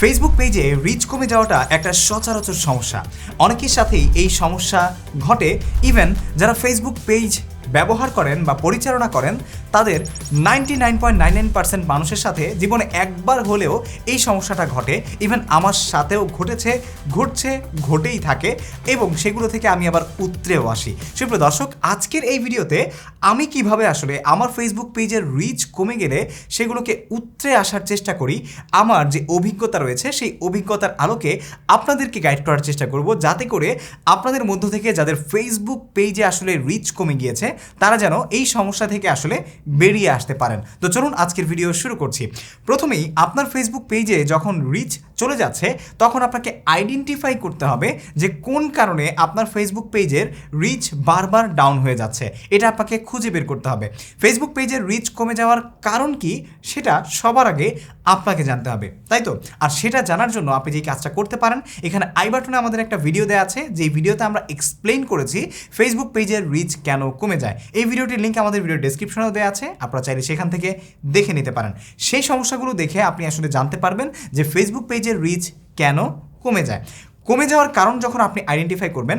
Facebook পেজে rich কমে যাওয়াটা একটা সচরাচর সমস্যা। অনেকের সাথেই এই সমস্যা ঘটে ইভেন যারা ফেসবুক পেজ ব্যবহার করেন বা পরিচালনা করেন, তাদের ninety nine point nine nine percent মানুষের সাথে জীবনে একবার হলেও এই সমস্যাটা ঘটে। ইভেন আমার সাথেও ঘটেছে, ঘটছে, ঘটেই থাকে এবং সেগুলো থেকে আমি আবার উতরেও আসি। সুপ্রিয় দর্শক, আজকের এই ভিডিওতে আমি কীভাবে আসলে আমার ফেসবুক পেজের রিচ কমে গেলে সেগুলোকে উতরে আসার চেষ্টা করি, আমার যে অভিজ্ঞতা রয়েছে সেই অভিজ্ঞতার আলোকে আপনাদেরকে গাইড করার চেষ্টা করব, যাতে করে আপনাদের মধ্য থেকে যাদের ফেসবুক পেজে আসলে রিচ কমে গিয়েছে তারা যেন এই সমস্যা থেকে আসলে বেরিয়ে আসতে পারেন। তো চলুন আজকের ভিডিও শুরু করছি। প্রথমেই আপনার ফেসবুক পেজে যখন রিচ চলে যাচ্ছে, তখন আপনাকে আইডেন্টিফাই করতে হবে যে কোন কারণে আপনার ফেসবুক পেজের রিচ বারবার ডাউন হয়ে যাচ্ছে। এটা আপনাকে খুঁজে বের করতে হবে। ফেসবুক পেজের রিচ কমে যাওয়ার কারণ কি? সেটা সবার আগে আপনাকে জানতে হবে, তাই তো? আর সেটা জানার জন্য আপনি যে কাজটা করতে পারেন, এখানে আই বাটনে আমাদের একটা ভিডিও দেওয়া আছে যে ভিডিওতে আমরা এক্সপ্লেন করেছি ফেসবুক পেজের রিচ কেন কমে যায়। এই ভিডিওটির লিঙ্ক আমাদের ভিডিও ডেসক্রিপশনেও দেওয়া আছে, আপনারা চাইলে সেখান থেকে দেখে নিতে পারেন। সেই সমস্যাগুলো দেখে আপনি আসলে জানতে পারবেন যে ফেসবুক পেজের রিচ কেন কমে যায়। কমে যাওয়ার কারণ যখন আপনি আইডেন্টিফাই করবেন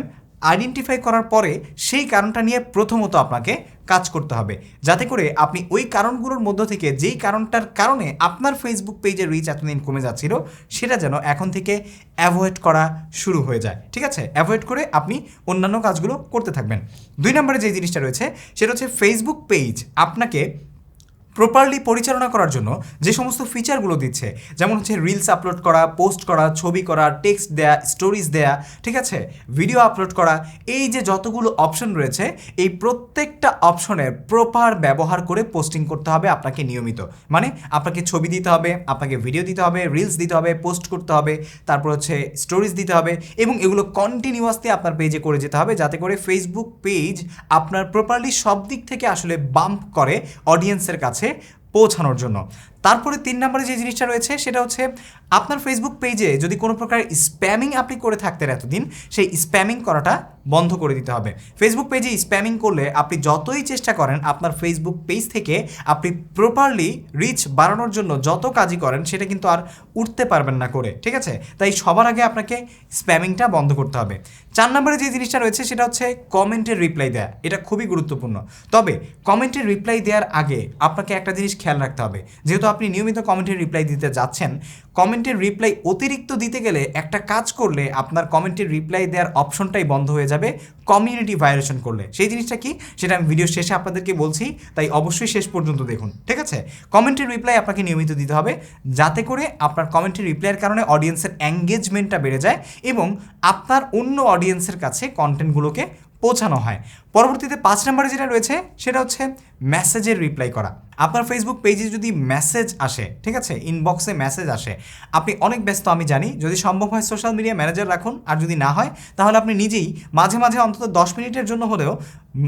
আইডেন্টিফাই করার পরে সেই কারণটা নিয়ে প্রথমত আপনাকে কাজ করতে হবে। যাতে করে আপনি ওই কারণগুলোর মধ্য থেকে যেই কারণটার কারণে আপনার ফেসবুক পেজের রিচ এতদিন কমে যাচ্ছিল, সেটা যেন এখন থেকে অ্যাভয়েড করা শুরু হয়ে যায়। ঠিক আছে? অ্যাভয়েড করে আপনি অন্যান্য কাজগুলো করতে থাকবেন। দুই নম্বরে যে জিনিসটা রয়েছে, সেটা হচ্ছে ফেসবুক পেজ আপনাকে প্রপারলি পরিচালনা করার জন্য যে সমস্ত ফিচারগুলো দিচ্ছে, যেমন হচ্ছে রিলস আপলোড করা পোস্ট করা, ছবি করা টেক্সট দেয়া স্টোরিজ দেয়া, ঠিক আছে? ভিডিও আপলোড করা, এই যে যতগুলো অপশন রয়েছে, এই প্রত্যেকটা অপশনের প্রপার ব্যবহার করে পোস্টিং করতে হবে আপনাকে নিয়মিত। মানে আপনাকে ছবি দিতে হবে, আপনাকে ভিডিও দিতে হবে রিলস দিতে হবে পোস্ট করতে হবে, তারপর হচ্ছে স্টোরিজ দিতে হবে এবং এগুলো কন্টিনিউয়াসলি আপনার পেজে করে যেতে হবে যাতে করে ফেসবুক পেজ আপনার প্রপারলি সব দিক থেকে আসলে বাম্প করে অডিয়েন্সের কাছে পৌঁছানোর জন্য। তারপরে তিন নম্বরে যে জিনিসটা রয়েছে, সেটা হচ্ছে আপনার ফেসবুক পেজে যদি কোনো প্রকার স্প্যামিং আপনি করে থাকতেন এতদিন, সেই স্প্যামিং করাটা বন্ধ করে দিতে হবে। ফেসবুক পেজে স্প্যামিং করলে আপনি যতই চেষ্টা করেন, আপনার ফেসবুক পেজ থেকে আপনি প্রপারলি রিচ বাড়ানোর জন্য যত কাজই করেন, সেটা কিন্তু আর উঠতে পারবেন না করে, ঠিক আছে? তাই সবার আগে আপনাকে স্প্যামিংটা বন্ধ করতে হবে। চার নম্বরে যে জিনিসটা রয়েছে, সেটা হচ্ছে কমেন্টের রিপ্লাই দেয়া। এটা খুবই গুরুত্বপূর্ণ। তবে কমেন্টের রিপ্লাই দেওয়ার আগে আপনাকে একটা জিনিস খেয়াল রাখতে হবে। যেহেতু আপনি নিয়মিত কমেন্টের রিপ্লাই দিতে যাচ্ছেন, কমেন্টের রিপ্লাই অতিরিক্ত দিতে গেলে একটা কাজ করলে আপনার কমেন্টের রিপ্লাই দেওয়ার অপশনটাই বন্ধ হয়ে যাবে কমিউনিটি ভায়োলেশন করলে। সেই জিনিসটা কি? সেটা আমি ভিডিও শেষে আপনাদেরকে বলছি, তাই অবশ্যই শেষ পর্যন্ত দেখুন, ঠিক আছে? কমেন্টের রিপ্লাই আপনাকে নিয়মিত দিতে হবে, যাতে করে আপনার কমেন্টের রিপ্লাইয়ের কারণে অডিয়েন্সের এঙ্গেজমেন্টটা বেড়ে যায় এবং আপনার অন্য অডিয়েন্সের কাছে কন্টেন্টগুলোকে পৌঁছানো হয়। পরবর্তীতে পাঁচ নম্বরে যেটা রয়েছে, সেটা হচ্ছে মেসেজের রিপ্লাই করা। আপনার ফেসবুক পেজে যদি মেসেজ আসে, ঠিক আছে? ইনবক্সে মেসেজ আসে, আপনি অনেক ব্যস্ত, আমি জানি। যদি সম্ভব হয় সোশ্যাল মিডিয়া ম্যানেজার রাখুন, আর যদি না হয়, তাহলে আপনি নিজেই মাঝে মাঝে অন্তত দশ মিনিটের জন্য হলেও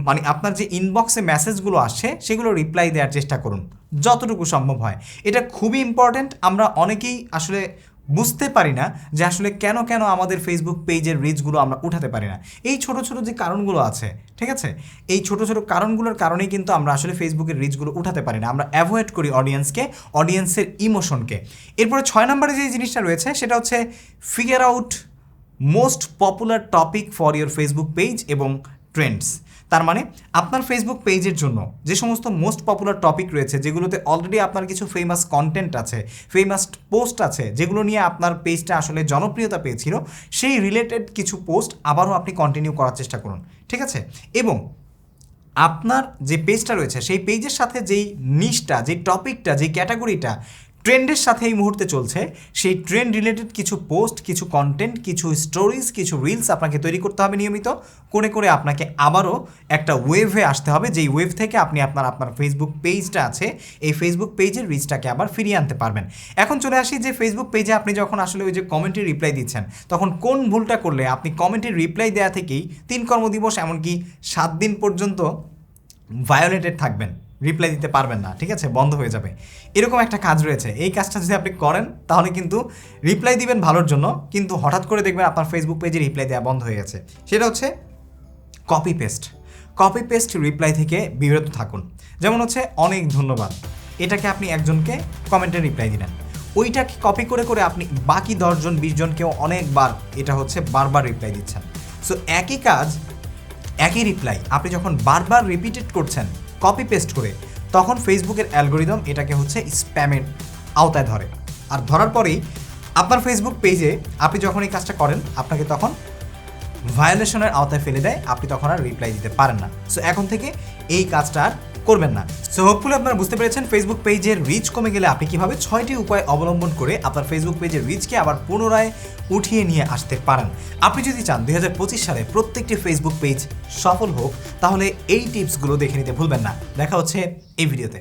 মানে আপনার যে ইনবক্সে মেসেজগুলো আসছে, সেগুলো রিপ্লাই দেওয়ার চেষ্টা করুন, যতটুকু সম্ভব হয়। এটা খুবই ইম্পর্ট্যান্ট আমরা অনেকেই আসলে বুঝতে পারি না যে আসলে কেন কেন আমাদের ফেসবুক পেজের রিচগুলো আমরা উঠাতে পারি না। এই ছোট ছোট যে কারণগুলো আছে, ঠিক আছে? এই ছোট ছোট কারণগুলোর কারণেই কিন্তু আমরা আসলে ফেসবুকের রিচগুলো উঠাতে পারি না। আমরা অ্যাভয়েড করি অডিয়েন্সকে অডিয়েন্সের ইমোশনকে এরপরে ছয় নম্বরে যে জিনিসটা রয়েছে, সেটা হচ্ছে figure out most popular topic for your Facebook page এবং ট্রেন্ডস তার মানে আপনার ফেসবুক পেজের জন্য যে সমস্ত মোস্ট পপুলার টপিক রয়েছে, যেগুলোতে অলরেডি আপনার কিছু ফেমাস কন্টেন্ট আছে ফেমাস পোস্ট আছে, যেগুলো নিয়ে আপনার পেজটা আসলে জনপ্রিয়তা পেয়েছিল, সেই রিলেটেড কিছু পোস্ট আবারও আপনি কন্টিনিউ করার চেষ্টা করুন। ঠিক আছে? এবং আপনার যে পেজটা রয়েছে, সেই পেজের সাথে যেই নিশটা যেই টপিকটা যে ক্যাটাগরিটা ট্রেন্ডের সাথে এই মুহূর্তে চলছে। সেই ট্রেন্ড রিলেটেড কিছু পোস্ট কিছু কন্টেন্ট কিছু স্টোরিজ কিছু রিলস আপনাকে তৈরি করতে হবে নিয়মিত। করে করে আপনাকে আবারও একটা ওয়েভে আসতে হবে, যেই ওয়েভ থেকে আপনি আপনার আপনার ফেসবুক পেজটা আছে, এই ফেসবুক পেজের রিচটাকে আবার ফিরিয়ে আনতে পারবেন। এখন চলে আসি যে ফেসবুক পেজে আপনি যখন আসলে ওই যে কমেন্টের রিপ্লাই দিচ্ছেন, তখন কোন ভুলটা করলে আপনি কমেন্টের রিপ্লাই দেওয়া থেকেই তিন কর্মদিবস এমনকি সাত দিন পর্যন্ত ভায়োলেটেড থাকবেন। রিপ্লাই দিতে পারবেন না, ঠিক আছে? বন্ধ হয়ে যাবে। এরকম একটা কাজ রয়েছে। এই কাজটা যদি আপনি করেন, তাহলে কিন্তু রিপ্লাই দিবেন ভালোর জন্য, কিন্তু হঠাৎ করে দেখবেন আপনার ফেসবুক পেজে রিপ্লাই দেওয়া বন্ধ হয়ে গেছে। সেটা হচ্ছে copy paste copy paste reply থেকে বিরত থাকুন। যেমন হচ্ছে, অনেক ধন্যবাদ। এটাকে আপনি একজনকে কমেন্টে রিপ্লাই দিলেন। ওইটাকে কপি করে করে আপনি বাকি দশজন বিশ জনকেও অনেকবার এটা হচ্ছে বারবার রিপ্লাই দিচ্ছেন। সো একই কাজ, একই রিপ্লাই আপনি যখন বারবার রিপিটেড করছেন কপি পেস্ট করে তখন ফেসবুকের অ্যালগোরিদম এটাকে হচ্ছে স্প্যামের আওতায় ধরে। আর ধরার পরেই আপনার ফেসবুক পেজে আপনি যখন এই কাজটা করেন, আপনাকে তখন ভায়োলেশনের আওতায় ফেলে দেয়, আপনি তখন আর রিপ্লাই দিতে পারেন না। সো এখন থেকে এই কাজটা আর করবেন না। সো হোপফুলি আপনারা বুঝতে পেরেছেন ফেসবুক পেজের রিচ কমে গেলে আপনি কীভাবে ছয়টি উপায় অবলম্বন করে আপনার ফেসবুক পেজের রিচকে আবার পুনরায় উঠিয়ে নিয়ে আসতে পারেন। আপনি যদি চান দুই হাজার পঁচিশ সালে প্রত্যেকটি ফেসবুক পেজ সফল হোক, তাহলে এই টিপসগুলো দেখে নিতে ভুলবেন না। দেখা হচ্ছে এই ভিডিওতে।